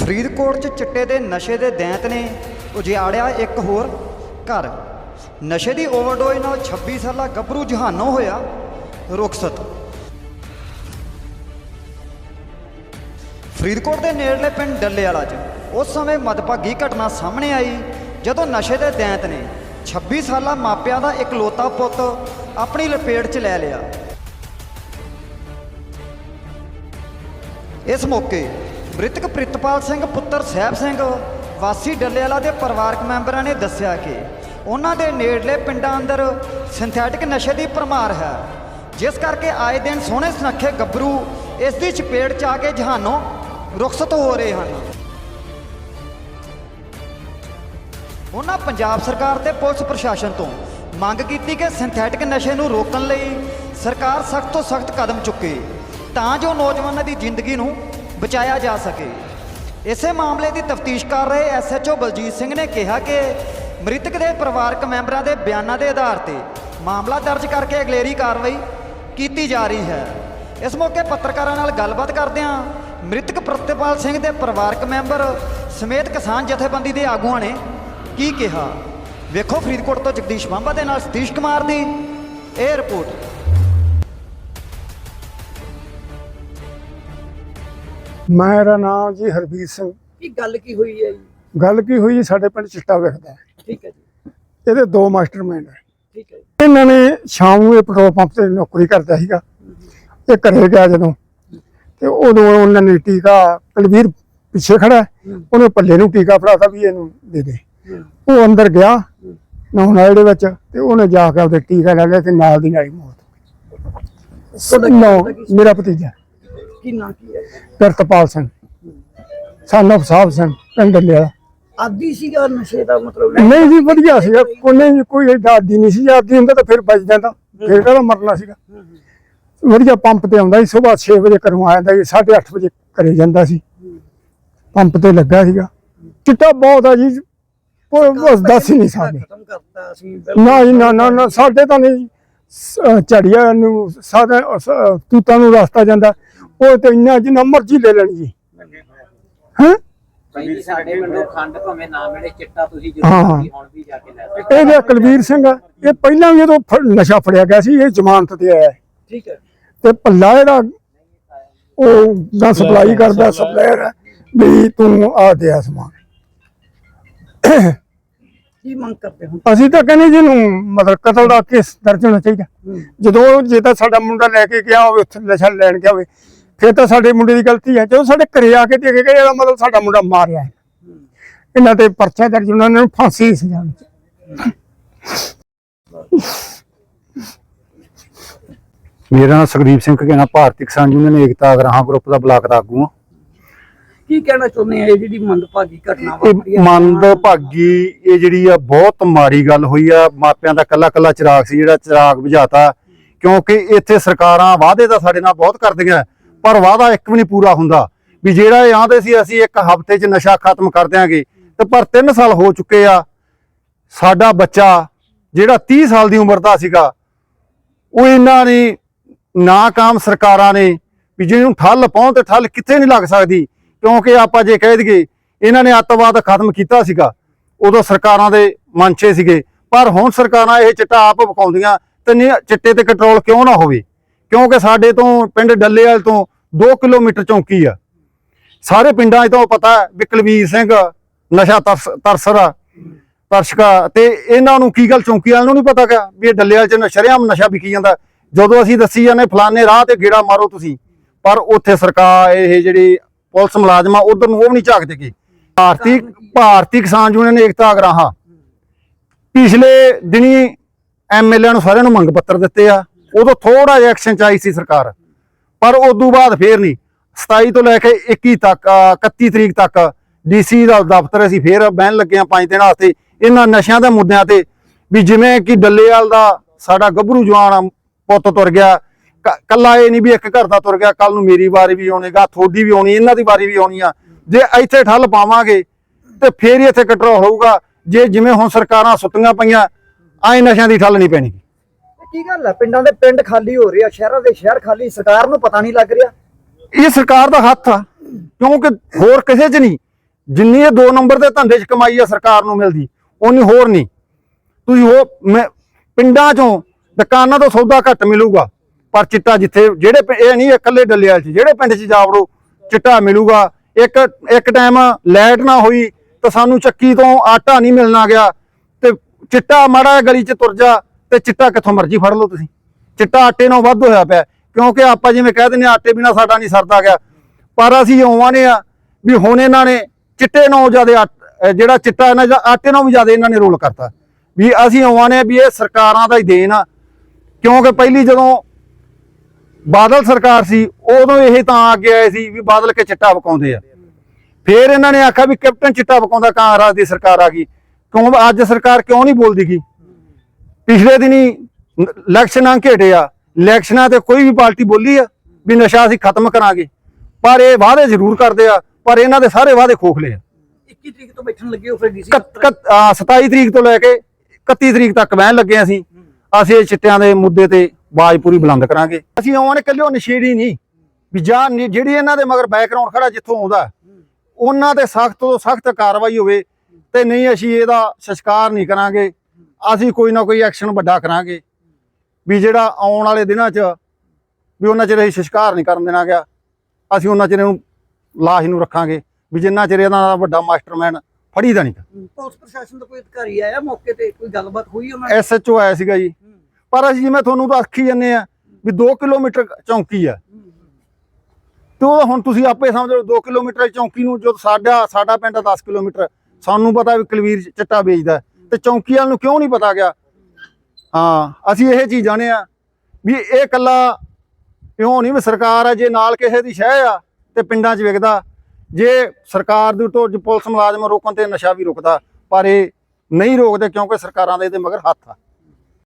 ਫਰੀਦਕੋਟ 'ਚ ਚਿੱਟੇ ਦੇ ਨਸ਼ੇ ਦੇ ਦੈਂਤ ਨੇ ਉਜਿਆੜਿਆ ਇੱਕ ਹੋਰ ਘਰ। ਨਸ਼ੇ ਦੀ ਓਵਰਡੋਜ਼ ਨਾਲ 26 ਸਾਲਾ ਗੱਭਰੂ ਜਹਾਨੋਂ ਹੋਇਆ ਰੁਖਸਤ। ਫਰੀਦਕੋਟ ਦੇ ਨੇੜਲੇ ਪਿੰਡ ਡੱਲੇਵਾਲਾ 'ਚ ਉਸ ਸਮੇਂ ਮਦਭਾਗੀ ਘਟਨਾ ਸਾਹਮਣੇ ਆਈ, ਜਦੋਂ ਨਸ਼ੇ ਦੇ ਦੈਂਤ ਨੇ 26 ਸਾਲਾ ਮਾਪਿਆਂ ਦਾ ਇਕਲੌਤਾ ਪੁੱਤ ਆਪਣੀ ਲਪੇਟ 'ਚ ਲੈ ਲਿਆ। ਇਸ ਮੌਕੇ ਮ੍ਰਿਤਕ ਪ੍ਰਿਤਪਾਲ ਸਿੰਘ, ਪੁੱਤਰ ਸਾਹਿਬ ਸਿੰਘ, ਵਾਸੀ ਡੱਲੇਵਾਲਾ ਦੇ ਪਰਿਵਾਰਕ ਮੈਂਬਰਾਂ ਨੇ ਦੱਸਿਆ ਕਿ ਉਹਨਾਂ ਦੇ ਨੇੜਲੇ ਪਿੰਡਾਂ ਅੰਦਰ ਸਿੰਥੈਟਿਕ ਨਸ਼ੇ ਦੀ ਭਰਮਾਰ ਹੈ। ਜਿਸ ਕਰਕੇ ਆਏ ਦਿਨ ਸੋਹਣੇ ਸੁਨੱਖੇ ਗੱਭਰੂ ਇਸ ਦੀ ਚਪੇੜ ਚ ਆ ਕੇ ਜਹਾਨੋਂ ਰੁਖਸਤ ਹੋ ਰਹੇ ਹਨ। ਉਹਨਾਂ ਪੰਜਾਬ ਸਰਕਾਰ ਤੇ ਪੁਲਿਸ ਪ੍ਰਸ਼ਾਸਨ ਤੋਂ ਮੰਗ ਕੀਤੀ ਕਿ ਸਿੰਥੈਟਿਕ ਨਸ਼ੇ ਨੂੰ ਰੋਕਣ ਲਈ ਸਰਕਾਰ ਸਖਤ ਤੋਂ ਸਖਤ ਕਦਮ ਚੁੱਕੇ, ਤਾਂ ਜੋ ਨੌਜਵਾਨਾਂ ਦੀ ਜ਼ਿੰਦਗੀ ਨੂੰ ਬਚਾਇਆ ਜਾ ਸਕੇ। ਇਸੇ ਮਾਮਲੇ ਦੀ ਤਫਤੀਸ਼ ਕਰ ਰਹੇ ਐਸਐਚਓ ਬਲਜੀਤ ਸਿੰਘ ਨੇ ਕਿਹਾ ਕਿ ਮ੍ਰਿਤਕ ਦੇ ਪਰਿਵਾਰਕ ਮੈਂਬਰਾਂ ਦੇ ਬਿਆਨਾਂ ਦੇ ਆਧਾਰ ਤੇ ਮਾਮਲਾ ਦਰਜ ਕਰਕੇ ਅਗਲੇਰੀ ਕਾਰਵਾਈ ਕੀਤੀ ਜਾ ਰਹੀ ਹੈ। ਇਸ ਮੌਕੇ ਪੱਤਰਕਾਰਾਂ ਨਾਲ ਗੱਲਬਾਤ ਕਰਦਿਆਂ ਮ੍ਰਿਤਕ ਪ੍ਰਤਿਪਾਲ ਸਿੰਘ ਦੇ ਪਰਿਵਾਰਕ ਮੈਂਬਰ ਸਮੇਤ ਕਿਸਾਨ ਜਥੇਬੰਦੀ ਦੇ ਆਗੂਆਂ ਨੇ ਕੀ ਕਿਹਾ। ਵੇਖੋ ਫਰੀਦਕੋਟ ਤੋਂ ਜਗਦੀਸ਼ ਬਾਂਬਾ ਦੇ ਨਾਲ ਸਤੀਸ਼ ਕੁਮਾਰ ਦੀ ਇਹ ਰਿਪੋਰਟ। ਮੇਰਾ ਨਾਮ ਜੀ ਹਰਬੀਰ ਸਿੰਘ। ਕੀ ਗੱਲ ਕੀ ਹੋਈ ਹੈ ਜੀ? ਗੱਲ ਕੀ ਹੋਈ ਜੀ ਸਾਡੇ ਪਿੰਡ ਚਿੱਟਾ ਵਿਖਦਾ ਹੈ। ਠੀਕ ਹੈ ਜੀ। ਇਹਦੇ ਦੋ ਮਾਸਟਰਮਾਈਂਡ ਹੈ। ਠੀਕ ਹੈ ਜੀ। ਇਹਨਾਂ ਨੇ ਸ਼ਾਮ ਨੂੰ ਇਹ ਪੈਟਰੋਲ ਪੰਪ ਤੇ ਨੌਕਰੀ ਕਰਦਾ ਸੀਗਾ। ਇਹ ਘਰੇ ਗਿਆ ਜਦੋਂ। ਤੇ ਉਦੋਂ ਉਹਨਾਂ ਨੇ ਟੀਕਾ ਕੁਲਵੀਰ ਪਿੱਛੇ ਖੜਾ ਹੈ, ਉਹਨੇ ਪੱਲੇ ਨੂੰ ਟੀਕਾ ਫੜਾਤਾ ਵੀ ਇਹਨੂੰ ਦੇ ਦੇ। ਉਹ ਅੰਦਰ ਗਿਆ। ਨਹਾਉਣ ਵਾਲੇ ਵਿੱਚ ਤੇ ਉਹਨੇ ਜਾ ਕੇ ਉਹਦੇ ਟੀਕਾ ਲਾ ਲਿਆ ਤੇ ਨਾਲ ਦੀ ਨਾਲ ਹੀ ਮੌਤ ਤੁਹਾਡਾ ਕੀ- ਮੇਰਾ ਭਤੀਜਾ। ਕੀ ਨਾਂ ਕੀ ਹੈ? ਕਰਤਪਾਲ ਸਿੰਘ। of ਸਾਹਿਬ ਸਿੰਘ ਪਿੰਡ ਲਿਆ। ਆਦੀ ਸੀਗਾ ਨਸ਼ੇ ਦਾ ਮਤਲਬ ਨਹੀਂ ਜੀ ਵਧੀਆ ਸੀਗਾ। ਕੋਈ ਨਹੀਂ ਕੋਈ ਏਡਾ ਆਦੀ ਨਹੀਂ ਸੀ। ਜੇ ਆਦੀ ਹੁੰਦਾ ਤਾਂ ਫਿਰ ਬਚ ਜਾਂਦਾ ਫਿਰ ਕਿਹੜਾ ਮਰਨਾ ਸੀਗਾ। ਵਧੀਆ ਪੰਪ ਤੇ ਆਉਂਦਾ ਸੀ। ਸਵੇਰ 6 ਵਜੇ ਘਰੋਂ ਆ ਜਾਂਦਾ ਸੀ। 8:30 ਵਜੇ ਘਰੇ ਜਾਂਦਾ ਸੀ। ਪੰਪ ਤੇ ਲੱਗਾ ਸੀਗਾ। ਚਿੱਟਾ ਬਹੁਤ ਆ ਜੀ। ਬਸ ਦੱਸ ਹੀ ਨਹੀਂ ਸਕਦੇ। ਨਾ ਜੀ ਨਾ ਨਾ ਸਾਡੇ ਤਾਂ ਨਹੀਂ। ਝੜੀਆਂ ਨੂੰ ਸਾਦਾ ਸ- ਤੂਤਾਂ ਨੂੰ ਰਸਤਾ ਜਾਂਦਾ। ਉਹ ਤੇ ਇੰਨਾ ਜਿੰਨਾ ਮਰਜ਼ੀ ਲੈ ਲੈਣ ਜੀ। ਹਾਂ? ਭਾਈ ਸਾਡੇ ਪਿੰਡੋਂ ਖੰਡ ਭਾਵੇਂ ਨਾ ਮਿਲੇ ਚਿੱਟਾ ਤੁਸੀਂ। ਜ਼ਰੂਰ ਵੀ ਹੁਣ ਵੀ ਜਾ ਕੇ ਲੈ ਸਕਦੇ ਇਹ ਜਿਹੜਾ ਕੁਲਵੀਰ ਸਿੰਘ ਆ, ਇਹ ਪਹਿਲਾਂ ਵੀ ਜਦੋਂ ਨਸ਼ਾ ਫੜਿਆ ਗਿਆ ਸੀ ਇਹ ਜ਼ਮਾਨਤ ਤੇ ਆਇਆ। ਹੈ। ਠੀਕ ਹੈ। ਤੇ ਪੱਲਾ ਜਿਹੜਾ ਉਹ ਦਾ ਸਪਲਾਈ ਕਰਦਾ ਸਪਲਾਇਰ ਹੈ। ਵੀ ਤੂੰ ਆ ਦੇ ਆ ਸਮਾਨ। ਕੀ ਮੰਗ ਕਰਦੇ ਹੋ? ਅਸੀਂ ਤਾਂ ਕਹਿੰਦੇ ਜਿਹਨੂੰ ਮਤਲਬ ਕਤਲ ਦਾ ਕੇਸ ਦਰਜ ਹੋਣਾ ਚਾਹੀਦਾ। ਜਦੋਂ ਜੇ ਤਾਂ ਸਾਡਾ ਮੁੰਡਾ ਲੈ ਕੇ ਗਿਆ ਹੋਵੇ ਉੱਥੇ ਨਸ਼ਾ ਲੈਣ ਗਿਆ ਹੋਵੇ ਫਿਰ ਤਾਂ ਸਾਡੇ ਮੁੰਡੇ ਦੀ ਗਲਤੀ ਹੈ ਜਦੋਂ ਸਾਡੇ ਘਰੇ ਆ ਕੇ ਦੇ ਕੇ ਗਏ ਇਹਦਾ ਮਤਲਬ ਸਾਡਾ ਮੁੰਡਾ ਮਾਰਿਆ ਹੈ। ਇਹਨਾਂ ਤੇ ਪਰਚਾ ਦਰਜ ਉਹਨਾਂ ਨੂੰ ਫਾਂਸੀ ਦੀ ਸਜ਼ਾ ਹੋਣੀ ਮੇਰਾ ਨਾਮ ਸੁਖਦੀਪ ਸਿੰਘ ਘੇਣਾ ਭਾਰਤੀ ਕਿਸਾਨ ਯੂਨੀਅਨ ਏਕਤਾ ਅਗਰਾਹਾਂ ਗਰੁੱਪ ਦਾ ਬਲਾਕ ਦਾ ਆਗੂ ਹਾਂ। ਕੀ ਕਹਿਣਾ ਚਾਹੁੰਦੇ ਆ? ਇਹ ਜਿਹੜੀ ਮੰਦਭਾਗੀ ਘਟਨਾ ਵਾਪਰੀ ਇਹ ਹੈ ਮੰਦ ਭਾਗੀ ਇਹ ਜਿਹੜੀ ਆ ਬਹੁਤ ਮਾੜੀ ਗੱਲ ਹੋਈ ਆ। ਮਾਪਿਆਂ ਦਾ ਕੱਲਾ ਕੱਲਾ ਚਿਰਾਗ ਸੀ ਜਿਹੜਾ ਚਿਰਾਗ ਬੁਝਾਤਾ। ਕਿਉਂਕਿ ਇੱਥੇ ਸਰਕਾਰਾਂ ਵਾਅਦੇ ਤਾਂ ਸਾਡੇ ਨਾਲ ਬਹੁਤ ਕਰਦੀਆਂ। ਪਰ ਵਾਅਦਾ ਇੱਕ ਵੀ ਨਹੀਂ ਪੂਰਾ ਹੁੰਦਾ ਵੀ ਜਿਹੜਾ ਇਹ ਆਂਦੇ ਸੀ, ਅਸੀਂ ਇੱਕ ਹਫ਼ਤੇ 'ਚ ਨਸ਼ਾ ਖਤਮ ਕਰ ਦਿਆਂਗੇ, ਤੇ ਪਰ 3 ਸਾਲ ਹੋ ਚੁੱਕੇ ਆ, ਸਾਡਾ ਬੱਚਾ ਜਿਹੜਾ 30 ਸਾਲ ਦੀ ਉਮਰ ਦਾ ਸੀਗਾ, ਉਹ ਇਹਨਾਂ ਨੇ ਨਾਕਾਮ ਸਰਕਾਰਾਂ ਨੇ ਵੀ ਜਿਹਨੂੰ ਠੱਲ ਪਾਉਣ ਤੇ ਠੱਲ ਕਿੱਥੇ ਨਹੀਂ ਲੱਗ ਸਕਦੀ, ਕਿਉਂਕਿ ਆਪਾਂ ਜੇ ਕਹਿ ਦਈਏ, ਇਹਨਾਂ ਨੇ ਅੱਤਵਾਦ ਖਤਮ ਕੀਤਾ ਸੀਗਾ, ਉਦੋਂ ਸਰਕਾਰਾਂ ਦੇ ਮਨਸ਼ੇ ਸੀਗੇ, ਪਰ ਹੁਣ ਸਰਕਾਰਾਂ ਇਹ ਚਿੱਟਾ ਆਪ ਵਿਕਾਉਂਦੀਆਂ ਤੇ ਨਹੀਂ ਚਿੱਟੇ ਤੇ ਕੰਟਰੋਲ ਕਿਉਂ ਨਾ ਹੋਵੇ? ਕਿਉਂਕਿ ਸਾਡੇ ਤੋਂ ਪਿੰਡ ਡੱਲੇਵਾਲ ਤੋਂ 2 ਕਿਲੋਮੀਟਰ ਚੌਂਕੀ ਆ। ਸਾਰੇ ਪਿੰਡਾਂ 'ਚ ਤਾਂ ਪਤਾ ਵੀ ਕੁਲਵੀਰ ਸਿੰਘ, ਨਸ਼ਾ ਤਰਸ, ਤਰਸਰਾ, ਤਰਸ਼ਕਾ ਤੇ ਇਹਨਾਂ ਨੂੰ ਕੀ ਗੱਲ ਚੌਂਕੀ ਵਾਲਿਆਂ ਨੂੰ ਨਹੀਂ ਪਤਾ ਕਿ ਵੀ ਇਹ ਡੱਲੇਵਾਲ 'ਚ ਨਸ਼ਰਿਆਮ ਨਸ਼ਾ ਵਿਕੀ ਜਾਂਦਾ। ਜਦੋਂ ਅਸੀਂ ਦੱਸੀ ਜਾਂਦੇ ਫਲਾਣੇ ਰਾਹ ਤੇ ਗੇੜਾ ਮਾਰੋ ਤੁਸੀਂ, ਪਰ ਉੱਥੇ ਸਰਕਾਰ, ਇਹ ਜਿਹੜੀ ਪੁਲਿਸ ਮੁਲਾਜ਼ਮ ਆ, ਉਧਰ ਨੂੰ ਉਹ ਵੀ ਨਹੀਂ ਝਾਕਦੇ ਗੇ। ਭਾਰਤੀ ਭਾਰਤੀ ਕਿਸਾਨ ਯੂਨੀਅਨ ਏਕਤਾ ਅਗਰਾਹਾਂ ਪਿਛਲੇ ਦਿਨੀ ਐਮਐਲਏ ਨੂੰ ਸਾਰਿਆਂ ਨੂੰ ਮੰਗ ਪੱਤਰ ਦਿੱਤੇ ਆ। ਉਦੋਂ ਥੋੜਾ ਜਿਹਾ ਐਕਸ਼ਨ ਚ ਆਈ ਸੀ ਸਰਕਾਰ। ਪਰ ਉਦੋਂ ਬਾਅਦ ਫੇਰ ਨਹੀਂ। 27 ਤੋਂ ਲੈ ਕੇ 21 ਤੱਕ ਅ, 31 ਤਰੀਕ ਤੱਕ ਡੀਸੀ ਦਾ ਦਫ਼ਤਰ ਅਸੀਂ ਫੇਰ ਬਹਿਣ ਲੱਗੇ ਆ ਪੰਜ ਦਿਨ ਵਾਸਤੇ ਇਹਨਾਂ ਨਸ਼ਿਆਂ ਦੇ ਮੁੱਦਿਆਂ ਤੇ ਵੀ ਜਿਵੇਂ ਕਿ ਡੱਲੇਵਾਲ ਦਾ ਸਾਡਾ ਗੱਭਰੂ ਜਵਾਨ ਪੁੱਤ ਤੁਰ ਗਿਆ ਕ- ਕੱਲਾ ਇਹ ਨਹੀਂ ਵੀ ਇੱਕ ਘਰ ਦਾ ਤੁਰ ਗਿਆ ਕੱਲ ਨੂੰ ਮੇਰੀ ਵਾਰੀ ਵੀ ਆਉਣੇਗਾ ਥੋੜੀ ਵੀ ਆਉਣੀ ਇਹਨਾਂ ਦੀ ਵਾਰੀ ਵੀ ਆਉਣੀ ਆ। ਜੇ ਇੱਥੇ ਠੱਲ ਪਾਵਾਂਗੇ ਤੇ ਫੇਰ ਹੀ ਇੱਥੇ ਕੰਟਰੋਲ ਹੋਊਗਾ। ਜੇ ਜਿਵੇਂ ਹੁਣ ਸਰਕਾਰਾਂ ਸੁੱਤੀਆਂ ਪਈਆਂ ਐ ਨਸ਼ਿਆਂ ਦੀ ਠੱਲ ਨਹੀਂ ਪੈਣੀ। ਕੀ ਗੱਲ ਹੈ ਪਿੰਡਾਂ ਦੇ ਪਿੰਡ ਖਾਲੀ ਹੋ ਰਹੇ ਆ, ਸ਼ਹਿਰਾਂ ਦੇ ਸ਼ਹਿਰ ਖਾਲੀ, ਸਰਕਾਰ ਨੂੰ ਪਤਾ ਨਹੀਂ ਲੱਗ ਰਿਹਾ। ਇਹ ਸਰਕਾਰ ਦਾ ਹੱਥ ਆ, ਕਿਉਂਕਿ ਹੋਰ ਕਿਸੇ 'ਚ ਨਹੀਂ। ਜਿੰਨੀ ਇਹ ਦੋ ਨੰਬਰ ਦੇ ਧੰਦੇ 'ਚ ਕਮਾਈ ਆ ਸਰਕਾਰ ਨੂੰ ਮਿਲਦੀ ਉਨੀ ਹੋਰ ਨਹੀਂ। ਤੁਸੀਂ ਉਹ ਪਿੰਡਾਂ 'ਚੋਂ ਦੁਕਾਨਾਂ ਤੋਂ ਸੌਦਾ ਘੱਟ ਮਿਲੂਗਾ, ਪਰ ਚਿੱਟਾ ਜਿੱਥੇ, ਜਿਹੜੇ ਇਹ ਨਹੀਂ ਇਕੱਲੇ ਡੱਲੇਵਾਲ 'ਚ, ਜਿਹੜੇ ਪਿੰਡ 'ਚ ਜਾਵੜੋ ਚਿੱਟਾ ਮਿਲੂਗਾ। ਇੱਕ ਇੱਕ ਟਾਈਮ ਲਾਈਟ ਨਾ ਹੋਈ ਤਾਂ ਸਾਨੂੰ ਚੱਕੀ ਤੋਂ ਆਟਾ ਨਹੀਂ ਮਿਲਣਾ ਗਿਆ, ਤੇ ਚਿੱਟਾ ਮਾੜਾ ਗਲੀ 'ਚ ਤੁਰ ਜਾ ਤੇ ਚਿੱਟਾ ਕਿੱਥੋਂ ਮਰਜ਼ੀ ਫੜ ਲਓ ਤੁਸੀਂ। ਚਿੱਟਾ ਆਟੇ ਨਾਲੋਂ ਵੱਧ ਹੋਇਆ ਪਿਆ। ਕਿਉਂਕਿ ਆਪਾਂ ਜਿਵੇਂ ਕਹਿ ਦਿੰਦੇ ਹਾਂ, ਆਟੇ ਬਿਨਾ ਸਾਡਾ ਨਹੀਂ ਸਰਦਾ ਗਿਆ। ਪਰ ਅਸੀਂ ਉਵਾਂ ਨੇ ਆ ਵੀ ਹੁਣ ਇਹਨਾਂ ਨੇ ਚਿੱਟੇ ਨਾਲੋਂ ਜ਼ਿਆਦਾ ਜਿਹੜਾ ਚਿੱਟਾ ਇਹਨਾਂ ਦਾ ਆਟੇ ਨਾਲੋਂ ਵੀ ਜ਼ਿਆਦਾ ਇਹਨਾਂ ਨੇ ਰੋਲ ਕਰਤਾ। ਵੀ ਅਸੀਂ ਉਵਾਂ ਨੇ ਵੀ ਇਹ ਸਰਕਾਰਾਂ ਦਾ ਹੀ ਦੇਣ ਆ। ਕਿਉਂਕਿ ਪਹਿਲੀ ਜਦੋਂ ਬਾਦਲ ਸਰਕਾਰ ਸੀ ਉਦੋਂ ਇਹ ਤਾਂ ਅੱਗੇ ਆਏ ਸੀ ਵੀ ਬਾਦਲ ਕੇ ਚਿੱਟਾ ਵਕਾਉਂਦੇ ਆ। ਫਿਰ ਇਹਨਾਂ ਨੇ ਆਖਿਆ ਵੀ ਕੈਪਟਨ ਚਿੱਟਾ ਵਕਾਉਂਦਾ ਕਾਂਗਰਸ ਦੀ ਸਰਕਾਰ ਆ ਗਈ। ਕਿਉਂ ਅੱਜ ਸਰਕਾਰ ਕਿਉਂ ਨਹੀਂ ਬੋਲਦੀ ਗੀ? ਪਿਛਲੇ ਦਿਨੀ ਇਲੈਕਸ਼ਨਾਂ ਘੇਟੇ ਆ ਇਲੈਕਸ਼ਨਾਂ ਤੇ ਕੋਈ ਵੀ ਪਾਰਟੀ ਬੋਲੀ ਆ ਵੀ ਨਸ਼ਾ ਅਸੀਂ ਖਤਮ ਕਰਾਂਗੇ। ਪਰ ਇਹ ਵਾਅਦੇ ਜ਼ਰੂਰ ਕਰਦੇ ਆ ਪਰ ਇਹਨਾਂ ਦੇ ਸਾਰੇ ਵਾਅਦੇ ਖੋਖਲੇ ਆ। 21 ਤਰੀਕ ਤੋਂ ਬੈਠਣ ਲੱਗੇ ਹੋ ਫਿਰ ਡੀਸੀ ਕੱਤ- ਕੱਤ- ਆ, 27 ਤਰੀਕ ਤੋਂ ਲੈ ਕੇ 31 ਤਰੀਕ ਤੱਕ ਬਹਿਣ ਲੱਗੇ ਅਸੀਂ। ਅਸੀਂ ਇਹ ਚਿੱਟਿਆਂ ਦੇ ਮੁੱਦੇ ਤੇ ਆਵਾਜ਼ ਪੂਰੀ ਬੁਲੰਦ ਕਰਾਂਗੇ। ਅਸੀਂ ਆਉਣ ਇਕੱਲੇ ਨਸ਼ੇੜੀ ਨਹੀਂ। ਵੀ ਜਾਂ ਜਿਹੜੀ ਇਹਨਾਂ ਦੇ ਮਗਰ ਬੈਕਗ੍ਰਾਉਂਡ ਖੜਾ ਜਿੱਥੋਂ ਆਉਂਦਾ ਉਹਨਾਂ ਤੇ ਸਖਤ ਤੋਂ ਸਖਤ ਕਾਰਵਾਈ ਹੋਵੇ ਤੇ ਨਹੀਂ ਅਸੀਂ ਇਹਦਾ ਸੰਸਕਾਰ ਨਹੀਂ ਕਰਾਂਗੇ। ਅਸੀਂ ਕੋਈ ਨਾ ਕੋਈ ਐਕਸ਼ਨ ਵੱਡਾ ਕਰਾਂਗੇ। ਵੀ ਜਿਹੜਾ ਆਉਣ ਵਾਲੇ ਦਿਨਾਂ 'ਚ ਵੀ ਉਹਨਾਂ ਚਿਰ ਅਸੀਂ ਸੰਸਕਾਰ ਨਹੀਂ ਕਰਨ ਦੇਣਾ ਗਿਆ ਅਸੀਂ ਉਹਨਾਂ ਚਿਰ ਇਹਨੂੰ ਲਾਸ਼ ਨੂੰ ਰੱਖਾਂਗੇ। ਵੀ ਜਿੰਨਾ ਚਿਰ ਇਹਨਾਂ ਦਾ ਵੱਡਾ ਮਾਸਟਰਮੈਂਡ ਫੜੀਦਾ ਨਹੀਂ ਪੁਲਿਸ ਪ੍ਰਸ਼ਾਸਨ ਦਾ ਕੋਈ ਅਧਿਕਾਰੀ ਆਇਆ ਮੌਕੇ ਤੇ ਕੋਈ ਗੱਲਬਾਤ ਹੋਈ ਉਹਨਾਂ ਨਾਲ? ਐਸਐਚਓ ਆਇਆ ਸੀਗਾ ਜੀ। ਪਰ ਅਸੀਂ ਜਿਵੇਂ ਤੁਹਾਨੂੰ ਤਾਂ ਆਖੀ ਜੰਨੇ ਆ ਵੀ 2 ਕਿਲੋਮੀਟਰ ਚੌਂਕੀ ਆ। ਤੇ ਉਹ ਹੁਣ ਤੁਸੀਂ ਆਪੇ ਸਮਝ ਲਓ 2 ਕਿਲੋਮੀਟਰ ਦੀ ਚੌਂਕੀ ਨੂੰ ਜੋ ਸਾਡਾ ਸਾਡਾ ਪਿੰਡ ਆ 10 ਕਿਲੋਮੀਟਰ ਸਾਨੂੰ ਪਤਾ ਵੀ ਕੁਲਵੀਰ ਚਿੱਟਾ ਵੇਚਦਾ। ਤੇ ਚੌਂਕੀ ਵਾਲ ਨੂੰ ਕਿਉਂ ਨਹੀਂ ਪਤਾ ਗਿਆ? ਹਾਂ, ਅਸੀਂ ਇਹ ਚੀਜ਼ ਜਾਣੇ ਆ ਵੀ ਇਹ ਕੱਲਾ ਇਉਂ ਨਹੀਂ? ਵੀ ਸਰਕਾਰ ਆ, ਜੇ ਨਾਲ ਕਿਸੇ ਦੀ ਸ਼ਹਿ ਆ ਤੇ ਪਿੰਡਾਂ 'ਚ ਵਿਕਦਾ, ਜੇ ਸਰਕਾਰ ਦੇ ਉੱਤੋਂ ਪੁਲਿਸ ਮੁਲਾਜ਼ਮ ਰੋਕਣ ਤੇ ਨਸ਼ਾ ਵੀ ਰੁਕਦਾ, ਪਰ ਇਹ ਨਹੀਂ ਰੋਕਦੇ ਕਿਉਂਕਿ ਸਰਕਾਰਾਂ ਦੇ ਇਹਦੇ ਮਗਰ ਹੱਥ ਆ।